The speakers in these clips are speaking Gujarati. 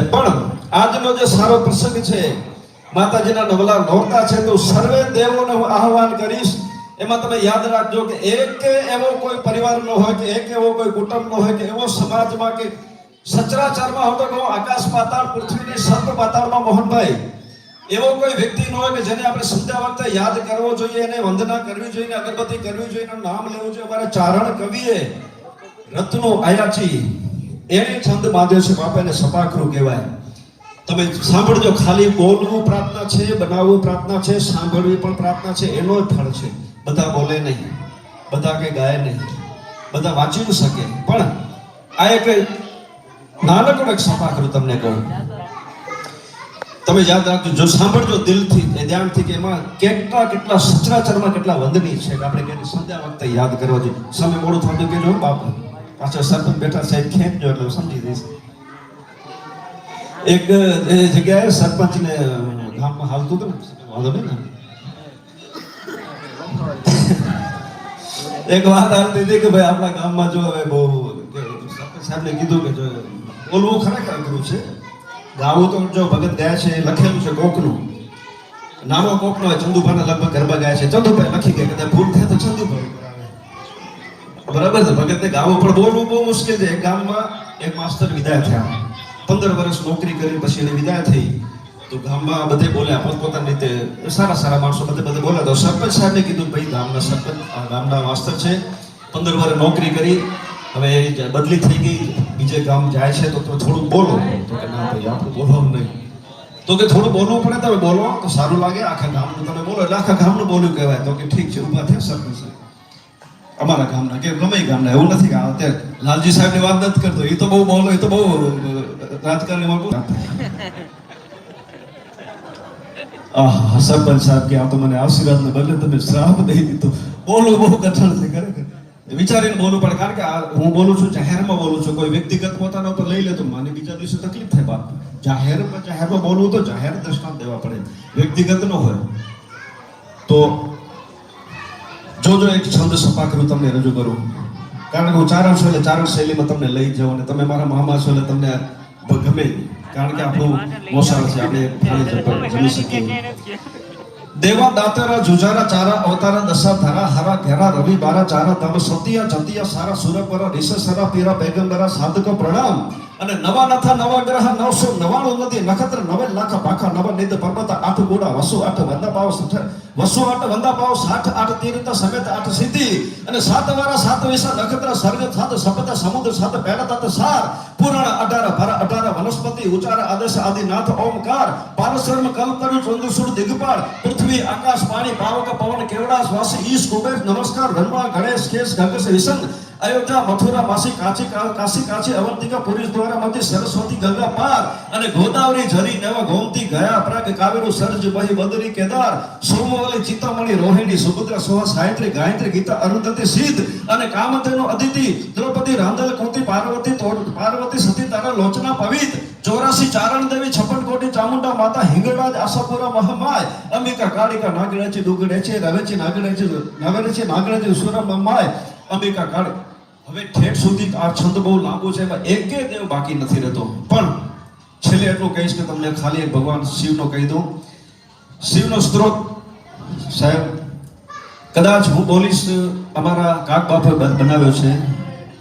પણ આજનો જે સારો પ્રસંગ છે, માતાજીના નવલા નોરતા છે, તો સર્વે દેવોને હું આહવાન કરીશ. એમાં તમે યાદ રાખજો કે એક એવો કોઈ પરિવાર નો હોય કે એક એવો કોઈ કુટુંબ નો હોય કે એવો સમાજમાં કે સચરાચરમાં હું તો આકાશ પાતાળ, પૃથ્વીની સંત પાતાળમાં મોહનભાઈ. એવો કોઈ વ્યક્તિ ન હોય કે જેને આપણે સંધ્યા વખતે યાદ કરવો જોઈએ એને વંદના કરવી જોઈએ અગરબત્તી કરવી જોઈએ નામ લેવું જોઈએ. અમારે ચારણ કવિએ રત્નો આયાચી એને છંદ બાંધ્યો છે, બાપા એને સપાખરું કહેવાય. તમે સાંભળજો, ખાલી બોલવું પ્રાર્થના છે, બનાવવું પ્રાર્થના છે, સાંભળવી પણ પ્રાર્થના છે, એનો જ ફળ છે. બધા બોલે નહીં, બધા કે ગાય નહીં, બધા વાંચી ન શકે. પણ આ એક નાનકડું એક સપાખરું તમને કહું. તમે યાદ રાખજો, જો સાંભળજો દિલથી એ ધ્યાનથી કે એમાં કેટલા કેટલા સચરાચરમાં કેટલા વંદની છે કે આપણે કે સંધ્યા વખતે યાદ કરવા જોઈએ. સમય મોડું થતું કે જો, બાપ. પાછળ સરપંચ બેઠા સાહેબ ખેંચજો એટલે સમજી દઈશ એક જગ્યાએ સરપંચને ગામમાં હાલતું હતું વાંધો નહીં ને એક વાત આવતી હતી કે ભાઈ આપણા ગામમાં જો હવે બહુ સરપંચ સાહેબને કીધું કે જો બોલવું ખરેખર અઘરું છે ગાવું તો જો ભગત ગયા છે લખેલું છે કોકનું નાનો કોકનો ચંદુભાઈ ચંદુભાના લગભગ ગરબા ગયા છે ચંદુભાઈ લખી ગયા કદાચ ભૂલ થાય તો ચંદુભાઈ. બરાબર છે. ભગતને ગામો પણ બોલવું બહુ મુશ્કેલ છે. એક ગામમાં એક માસ્ટર વિદાય થયા. પંદર વર્ષ નોકરી કરી, પછી એને વિદાય થઈ. તો ગામમાં બધે બોલ્યા, પોતપોતાની રીતે સારા સારા માણસો બધે બધે બોલ્યા. તો સરપંચ સાહેબને કીધું ભાઈ, ગામના સરપંચ ગામના માસ્ટર છે. પંદર વર્ષ નોકરી કરી. હવે બદલી થઈ ગઈ. બીજે ગામ જાય છે, તો તમે થોડું બોલો. તો કે, ના ભાઈ, આપણું બોલવાનું નહીં. તો કે, થોડું બોલવું પડે તમે બોલો. તો સારું લાગે. આખા ગામનું તમે બોલો. એટલે આખા ગામનું બોલ્યું કહેવાય. તો કે, ઠીક છે, ઊભા થયા સરપંચ સાહેબ. અમારા ગામના કે ગમે ગામના, એવું નથી કે અત્યારે લાલજી સાહેબની વાત નથી કરતો એ તો બહુ બોલો એ તો બહુ રાજકારણીમાં આહ, સરપંચ સાહેબ કે આ તો મને આશીર્વાદને બદલે તમે શ્રાપ દઈ દીધો. બોલવું બહુ કઠણ છે, ખરેખર. વિચારીને બોલવું પડે, કારણ કે હું બોલું છું, જાહેરમાં બોલું છું, કોઈ વ્યક્તિગત પોતાના ઉપર લઈ લે તો મને બીજા દિવસે તકલીફ થાય બાપ. જાહેરમાં જાહેરમાં બોલવું તો જાહેર દ્રષ્ટાંત દેવા પડે. વ્યક્તિગત ન હોય. તો જો જો એક છંદ સપાકરું તમને રજૂ કરું. કારણ કે હું ચારણ છું એટલે ચારણ શૈલીમાં તમને લઈ જાઉં અને તમે મારા મામા છો એટલે તમને ગમે. કારણ કે આપણું મોસાળ છે, આપણે જમી શકીએ. દેવા દાતરા જુજારા ચારા અવતારા દશા ધારા હારા ઘેરા રવિ બારા ચારા તમ સતિયા જતિયા સારા સુરપરા રિષ સરા પીરા પેગંબરા સાધકો પ્રણામ. અને નવા નથા નવા ગ્રહ નવસો નવાણું નદી નખત્ર નવે લાખ પાખા નવ નિદ પર્વત આઠ ગોડા વસુ આઠ વંદા પાવ સઠ વસુ આઠ વંદા પાવ સાઠ, આઠ, તીર્થ, સમેત આઠ સિદ્ધિ. અને સાત વારા, સાત વિશા નક્ષત્ર સર્ગ સાત સપત, સમુદ્ર, સાત પેડા, તત, સાર. પુરાણ, અઢાર, ભર, અઢાર, વનસ્પતિ, ઉચાર, આદેશ આદિ નાથ ઓમકાર. પારસર્મ કલ્પતરુ ચંદ્રસુર દિગપાળ. પૃથ્વી, આકાશ, પાણી પાવક પવન કેવડા શ્વાસ ઈશ, કુબેર, નમસ્કાર, બ્રહ્મા, ગણેશ, કેશ ગગસ વિસંગ. અયોધ્યા, મથુરા, માસી કાચી કાશી, કાચી, અવંતિકા પુરુષ દ્વારા મધ્ય સરસ્વતી ગંગા પાર અને ગોદાવરી ઝરી નેવા ગોમતી ગયા પ્રાગ કાવેરુ, સરજ, બહી, બદરી, કેદાર, સોમવલી, ચિત્તામણી, રોહિણી, સુભદ્રા સોહા સાયત્રી ગાયત્રી, ગીતા, અરુંધતી, સિદ્ધ અને કામધેનુ અદિતિ, દ્રૌપદી, રાંધલ, કુંતી, પાર્વતી પાર્વતી, સતી, તારા લોચના પવિત, ચોરાસી, ચારણ દેવી, છપ્પન કોટી, ચામુંડા માતા હિંગળરાજ આશાપુરા, મહામાય, અંબિકા, કાળિકા નાગરેચી દુગડેચી રવેચી નાગરેચી છે નાગરેચી સુરમ માય અંબિકા, કાળી હવે ઠેઠ સુધી આ છંદ બહુ લાંબો છે, એમાં એકે દેવ બાકી નથી રહેતો. પણ છેલ્લે એટલું કહીશ કે તમને ખાલી ભગવાન શિવનો કહી દઉં. શિવનો સ્ત્રોત, સાહેબ, કદાચ હું બોલીશ, અમારા કાક બાપે બનાવ્યો છે.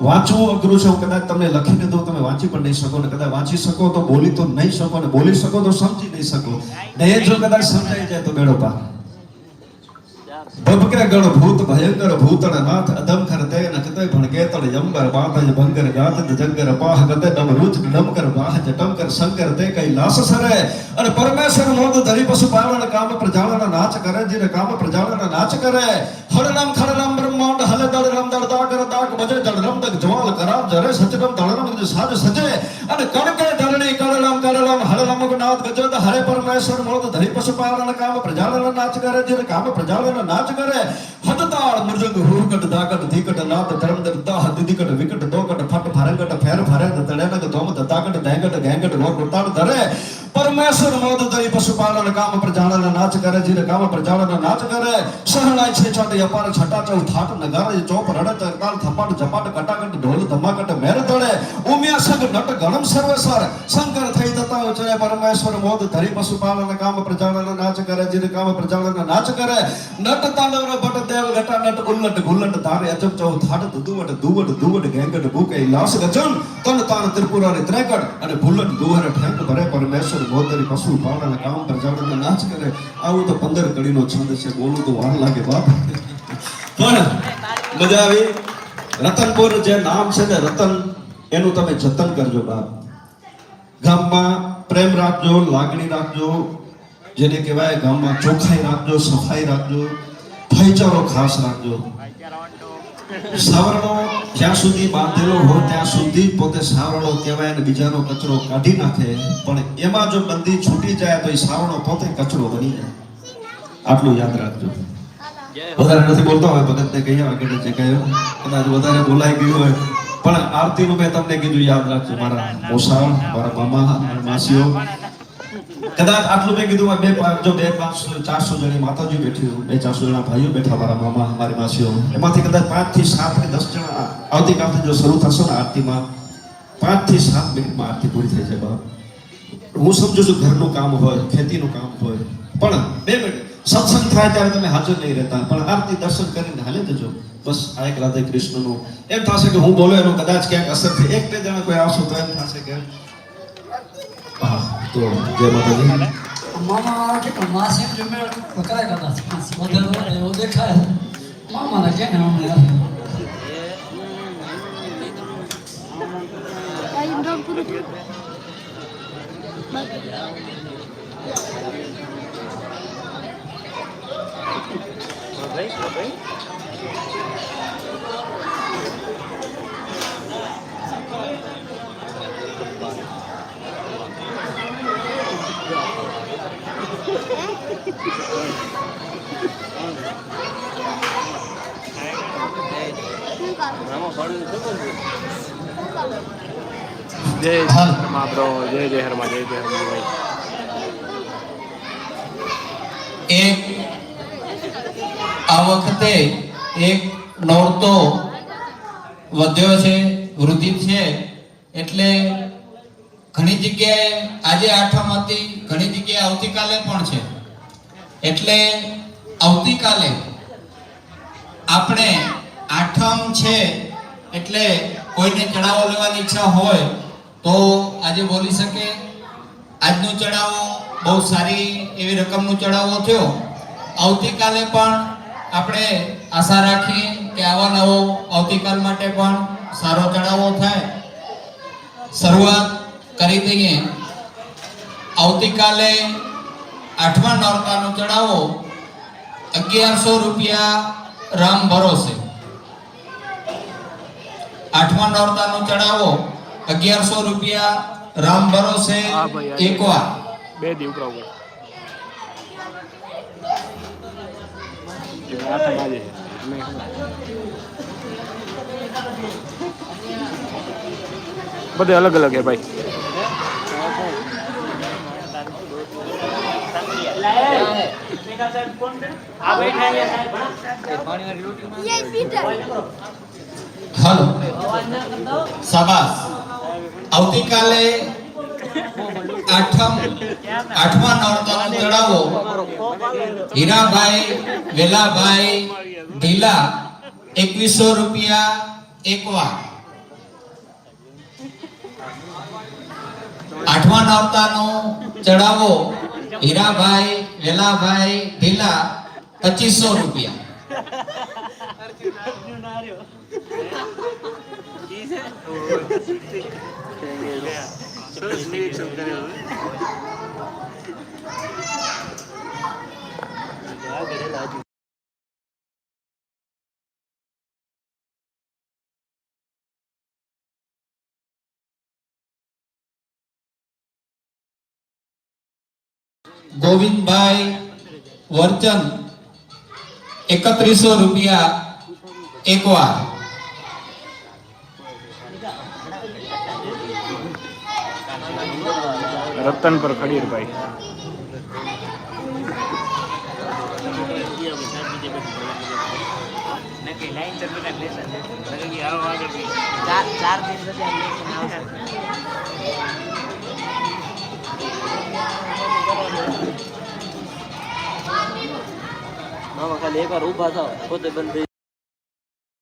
વાંચવું અઘરું છે, હું કદાચ તમને લખીને દઉં તમે વાંચી પણ નહીં શકો, ને કદાચ વાંચી શકો તો બોલી તો નહીં શકો, ને બોલી શકો તો સમજી નહીં શકો. ને જો કદાચ સમજાઈ જાય તો બેડો પાર. ભભકે ગણ ભૂત ભયંકર ભૂતણ નાથ અદમખર તે નખતે ભણકેતળ જંબર બાતજ ભંગર ગાત જંગર પાહ ગતે નમ રૂચ ડમકર બાહ જટમકર શંકર તે કઈ લાસ સરે અને પરમેશ્વર મોદ ધરી પશુ પાવન કામ પ્રજાળન નાચ કરે જીને કામ પ્રજાળન નાચ કરે હળનમ ખળનમ બ્રહ્માંડ હલે દળ રમ દળ દાકર દાક બજે દળ રમ દક જ્વાલ, કરામ, જરે સચરમ દળરમ સાજ, સજે. અને કણકે, ધરણી કળલમ કળલમ હળનમ નાથ ગજત હરે પરમેશ્વર મોદ ધરી પશુ પાલન કામ, પ્રજાલન, નાચ કરે જે કામ, પ્રજાલન, નાચ કરે. હત તાળ મૃદંગ, હુરકટ દાકટ ધીકટ, નાદ ધર્મદર હદ દિદિકટ વિકટ, દોકટ, ફટ, ફરંગટ, ફેર ફરે તડેનક ધોમ દતાકટ ધેંગટ, ઘેંગટ રોક ઉતાળ, ધરે. પરમેશ્વર મોદ ધરી પશુપાલન કામ પ્રજાળન નાચ કરે જીર કામ પ્રજાળન નાચ કરે શરણાઈ છે છાટ અપાર છટા ચૌ થાટ નગાર ચોપ રડત અકાળ થપાટ ઝપાટ કટાકટ ઢોલ ધમાકટ મેર તળે ઉમિયા સંગ નટ ગણમ સર્વેશ્વર શંકર થઈ તતા ઉચરે પરમેશ્વર મોદ ધરી પશુપાલન કામ પ્રજાળન નાચ કરે જીર કામ પ્રજાળન નાચ કરે નટ તાંડવ ભટ દેવ ઘટા નટ ઉલ્લટ ગુલ્લટ ધારે અચપ ચૌ થાટ દુવટ દુવટ દુવટ ગેંગટ ભૂકે લાસ ગજન તન તાન ત્રિપુરારી ત્રેકટ અને ભૂલટ દુહર ઠેંક ભરે પરમેશ્વર મોદરી પશુ પાલન કામ પ્રજાળન નાચ કરે, આવું તો પંદર કડીનો છંદ છે, બોલું તો વાર લાગે બાપ. પણ મજા આવી. રતનપુર જે નામ છે ને રતન, એનું તમે જતન કરજો બાપ. ગામમાં પ્રેમ રાખજો, લાગણી રાખજો, જેને કહેવાય ગામમાં ચોખ્ખાઈ રાખજો, સફાઈ રાખજો, ભાઈચારો ખાસ રાખજો. સાવરણો જ્યાં સુધી બાંધેલો હોય, ત્યાં સુધી પોતે સાવરણો કહેવાય અને બીજાનો કચરો કાઢી નાખે. પણ એમાં જો બંદી છૂટી જાય, તો એ સાવરણો પોતે કચરો બની જાય. આટલું યાદ રાખજો. વધારે નથી બોલતો હોય ભગત ને કહ્યા આગળ જે કહ્યું. કદાચ વધારે બોલાઈ ગયું હોય. પણ આરતીનું મેં તમને કીધું, યાદ રાખજો. મારા મોસા, મારા મામા, મારા માસીઓ કદાચ આટલું મેં કીધું બે જો બે પાંચસો ચારસો જણી માતાજી બેઠી બે ચારસો જણા ભાઈઓ બેઠા મારા મામા, મારી માસીઓ, એમાંથી કદાચ પાંચથી સાત કે દસ જણા આવતીકાલથી જો શરૂ થશે ને આરતીમાં પાંચથી સાત મિનિટમાં આરતી પૂરી થઈ જાય બાપ. હું સમજુ છું ઘરનું કામ હોય, ખેતીનું કામ હોય, પણ બે મિનિટ. સત્સંગ થાય ત્યારે તમે હાજર નહીં રહેતા, પણ આરતી દર્શન કરીને હાલે જજો બસ, આ એક રાધે કૃષ્ણનું. એમ થશે કે હું બોલો એનો કદાચ ક્યાંક અસર થઈ એક બે જણા કોઈ આવશો તો એમ થશે કે હા. તો જય માતાજી મામા કે માસી જમે પકડાય કદાચ વધારે એવો દેખાય મામાને કે અમને puro to. જય. હરમા બ્રો જય જય હરમા જય જય હરમા ભાઈ એક આ વખતે એક નોરતો વધ્યો છે, વૃદ્ધિ છે, એટલે ઘણી જગ્યાએ આજે આઠમ હતી ઘણી જગ્યાએ આવતીકાલે પણ છે. એટલે આવતીકાલે આપણે આઠમ છે એટલે કોઈને ચડાવો લેવાની ઈચ્છા હોય તો આજે બોલી શકે. આજનો ચડાવો બહુ સારી એવી રકમનો ચડાવો થયો. આવતીકાલે પણ આપણે આશા રાખીએ કે આવા નવો આવતીકાલ માટે પણ સારો ચડાવો થાય. શરૂઆત દઈએ આવતીકાલે આઠમા નોરતાનો ચડાવો અગિયારસો રૂપિયા રામ ભરોસે. આઠમા નોરતાનો ચડાવો અગિયારસો રૂપિયા રામ ભરોસે એકવાર બે હા. બધે અલગ અલગ હે ઉપરા એ આઠમ આજે છે. અમે બધે અલગ અલગ હે? ભાઈ Yay, પીટર હાલો. શાબાશ. આવતીકાલે આઠમ આઠમા નોરતાનો ચડાવો હીરાભાઈ વેલાભાઈ ઢીલા એકવીસો રૂપિયા એકવા આઠમા નોરતાનો ચડાવો. હીરાભાઈ વેલાભાઈ ઢીલા પચીસો રૂપિયા. ગોવિંદભાઈ વર્ચન એકત્રીસો રૂપિયા એકવાર. રતન પર ખડીરભાઈ ચાર ચાર દિન મામા ખાલી એકવાર ઊભા થાવ પોતે બંધ